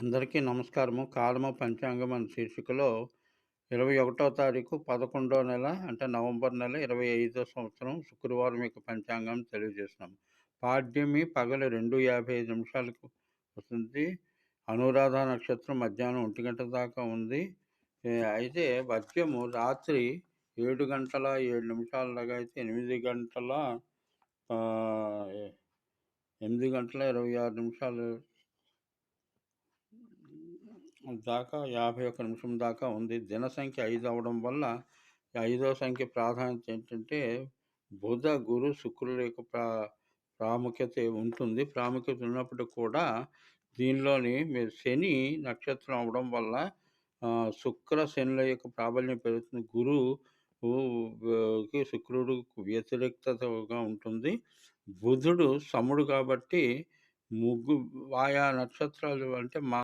అందరికీ నమస్కారము. కాలమ పంచాంగం అనే శీర్షికలో 21 తారీఖు 11 నెల అంటే నవంబర్ నెల 25 సంవత్సరం శుక్రవారం యొక్క పంచాంగం తెలియజేస్తున్నాము. పాడ్యమి పగలు 2:55 నిమిషాలకు వస్తుంది. అనురాధ నక్షత్రం మధ్యాహ్నం ఒంటి గంట దాకా ఉంది. అయితే వర్జ్యము రాత్రి ఏడు గంటల ఏడు నిమిషాల దాకా అయితే ఎనిమిది గంటల ఎనిమిది గంటల ఇరవై ఆరు నిమిషాలు దాకా 51 నిమిషం దాకా ఉంది. దిన సంఖ్య ఐదు అవ్వడం వల్ల ఐదవ సంఖ్య ప్రాధాన్యత ఏంటంటే బుధ, గురు, శుక్రుల యొక్క ప్రా ప్రాముఖ్యత ఉంటుంది. ప్రాముఖ్యత ఉన్నప్పటికి కూడా దీనిలోని మీరు శని నక్షత్రం అవ్వడం వల్ల శుక్ర, శనుల యొక్క ప్రాబల్యం పెరుగుతుంది. గురువు కి శుక్రుడు వ్యతిరేకతగా ఉంటుంది. బుధుడు సముడు కాబట్టి ముగ్గు ఆయా నక్షత్రాలు అంటే మా